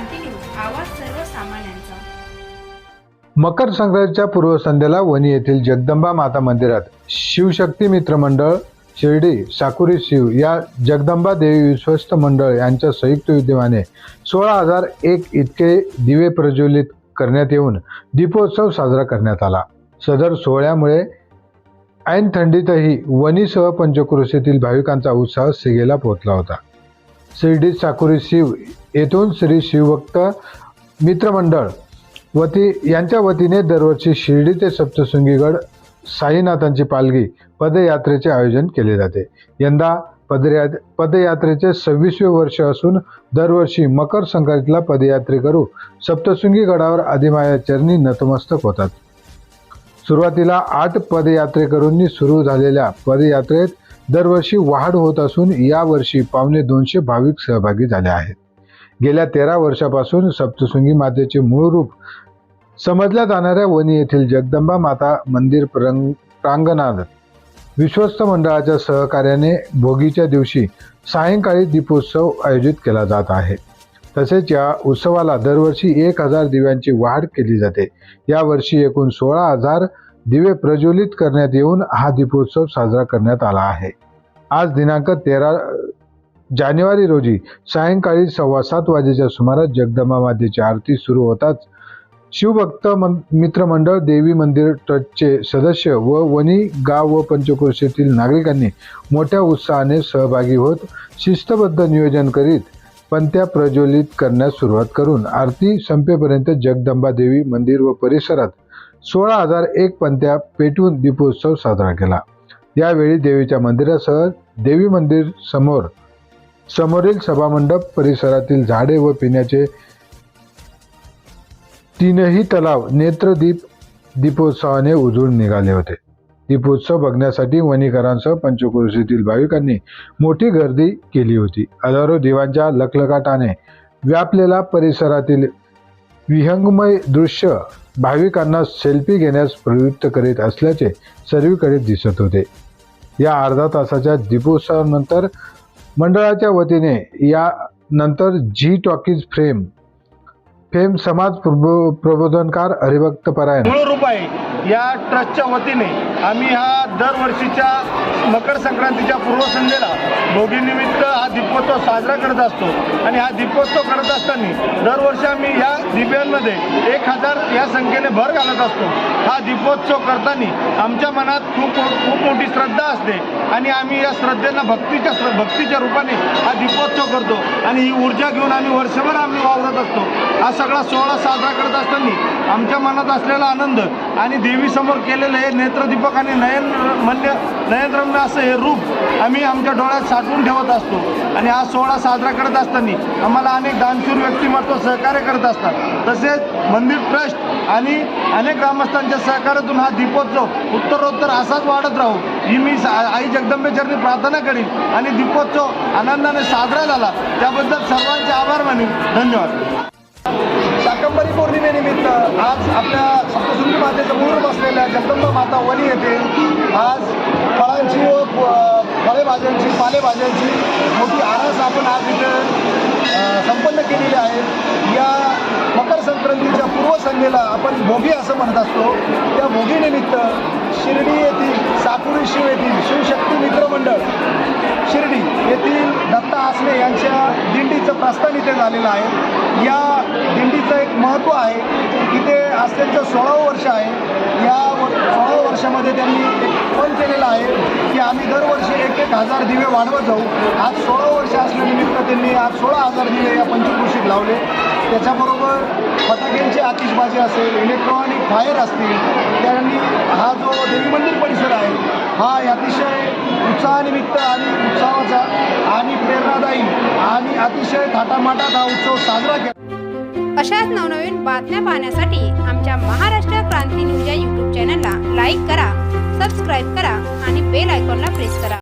क्रांती news आवाज सर्वसामान्यांचा. मकर संक्रांतीच्या पूर्वसंध्येला वणी येथील जगदंबा माता मंदिरात शिवशक्ती मित्र मंडळ शिर्डी साकुरी शिव या जगदंबा देवी विश्वस्त मंडळ यांच्या संयुक्त विद्यमाने सोळा हजार एक इतके दिवे प्रज्वलित करण्यात येऊन दीपोत्सव साजरा करण्यात आला. सदर सोहळ्यामुळे ऐन थंडीतही वणीसह पंचक्रोशीतील भाविकांचा उत्साह सिगेला पोहोचला होता. शिर्डी साकुरी शिव येथून श्री शिवभक्त मित्रमंडळ वती यांच्या वतीने दरवर्षी शिर्डी ते सप्तशृंगीगड साईनाथांची पालखी पदयात्रेचे आयोजन केले जाते. यंदा पदया पदयात्रेचे सव्वीसवे वर्ष असून दरवर्षी मकर संक्रांतीला पदयात्रेकरू सप्तशृंगी गडावर आदिमाया चरणी नतमस्तक होतात. सुरुवातीला आठ पदयात्रेकरूंनी सुरू झालेल्या पदयात्रेत दरवर्षी वाढ होत असून यावर्षी पावणे दोनशे भाविक सहभागी झाले आहेत. गेल्या तेरा वर्षापासून सप्तशृंगी मातेचे मूळ रूप समजल्या जाणाऱ्या वणी येथील जगदंबा माता मंदिर प्रंग प्रांगणात विश्वस्त मंडळाच्या सहकार्याने भोगीच्या दिवशी सायंकाळी दीपोत्सव आयोजित केला जात आहे. तसेच या उत्सवाला दरवर्षी एक हजार दिव्यांची वाढ केली जाते. यावर्षी एकूण सोळा हजार दिवे प्रज्वलित करण्यात येऊन हा दीपोत्सव साजरा करण्यात आला आहे. आज दिनांक तेरा जानेवारी रोजी सायंकाळी सव्वा सात वाजेच्या सुमारास जगदंबा मातेची आरती सुरू होताच शिवभक्त मन मित्रमंडळ देवी मंदिर ट्रस्टचे सदस्य व वणी गाव व पंचक्रोशीतील नागरिकांनी मोठ्या उत्साहाने सहभागी होत शिस्तबद्ध नियोजन करीत पंत्या प्रज्वलित करण्यास सुरुवात करून आरती संपेपर्यंत जगदंबा देवी मंदिर व परिसरात सोळा हजार एक पंत्या पेटवून दीपोत्सव साजरा केला. यावेळी देवीच्या मंदिरासह देवी मंदिर समोर समोरील सभामंडप परिसरातील झाडे व पिण्याचे तीनही तलाव नेत्रदीप दीपोत्सवाने उजळून निघाले होते. दीपोत्सव बघण्यासाठी वणीकरांसह पंचक्रोशीतील भाविकांनी मोठी गर्दी केली होती. हजारो दिवांच्या लखलकाटाने व्यापलेला परिसरातील विहंगमय दृश्य भाविकांना सेल्फी घेण्यास प्रवृत्त करीत असल्याचे सर्वीकडे दिसत होते. या अर्धा तासाच्या दीपोत्सवानंतर मंडळाच्या वतीने या नंतर झी टॉकीज फ्रेम फेम समाज प्रबो प्रबोधनकार हरिभक्त परायण. मूळ रूप आहे या ट्रस्टच्या वतीने आम्ही हा दरवर्षीच्या मकर संक्रांतीच्या पूर्वसंध्येला भोगीनिमित्त हा दीपोत्सव साजरा करत असतो. आणि हा दीपोत्सव करत असताना दरवर्षी आम्ही या दिव्यांमध्ये एक हजार या संख्येने भर घालत असतो. हा दीपोत्सव करताना आमच्या मनात खूप खूप मोठी श्रद्धा असते. आणि आम्ही या श्रद्धेला भक्तीच्या श्र- भक्तीच्या रूपाने हा दीपोत्सव करतो. आणि ही ऊर्जा घेऊन आम्ही वर्षभर आम्ही वावरत असतो. हा सगळा सोहळा साजरा करत असताना आमच्या मनात असलेला आनंद आणि देवीसमोर केलेलं हे नेत्रदीपक आणि नयन मन्य नयनरम्य असं हे रूप आम्ही आमच्या डोळ्यात साठवून ठेवत असतो. आणि हा सोहळा साजरा करत असताना आम्हाला अनेक दानशूर व्यक्तिमत्व सहकार्य करत असतात. तसेच मंदिर ट्रस्ट आणि अनेक ग्रामस्थांच्या सहकार्यातून हा दीपोत्सव उत्तरोत्तर असाच वाढत राहू ही मी आई जगदंबेचरणी प्रार्थना करीन. आणि दीपोत्सव आनंदाने साजरा झाला त्याबद्दल सर्वांचे आभार मानेन धन्यवाद. शाकंबरी पौर्णिमेनिमित्त आज आपल्या सप्तसुंदी मातेचं मूळ बसलेल्या असलेल्या जगदंबा माता वली येथे आज फळांची व फळेभाज्यांची पालेभाज्यांची मोठी आरास आपण आज इथे संपन्न केलेली आहे. या मकर संक्रांती प्रसंगीला आपण भोगी असं म्हणत असतो. त्या भोगीनिमित्त शिर्डी येथील साकुरी शिव येथील शिवशक्ती मित्रमंडळ शिर्डी येथील दत्ता आसने यांच्या दिंडीचं प्रस्थान इथे झालेलं आहे. या दिंडीचं एक महत्त्व आहे इथे ते सोळावं वर्ष आहे. या व- सोळाव्या वर्षामध्ये त्यांनी एक पण केलेलं आहे की आम्ही दरवर्षी एक एक हजार दिवे वाढवत जाऊ. आज सोळा वर्ष असल्यानिमित्त त्यांनी आज सोळा हजार दिवे या पंचकृषीत लावले. त्याच्याबरोबर फटाक्यांची आतिषबाजी असेल इलेक्ट्रॉनिक फायर असतील त्यांनी हा जो देवी मंदिर परिसर आहे हा अतिशय उत्साहानिमित्त आणि उत्साहाचा आणि प्रेरणादायी आणि अतिशय थाटामाटात हा उत्सव साजरा केला. अशाच नवनवीन बातम्या पाहण्यासाठी आमच्या महाराष्ट्र क्रांती न्यूज या यूट्यूब चॅनलला लाईक करा सबस्क्राईब करा आणि बेल आयकॉनला प्रेस करा.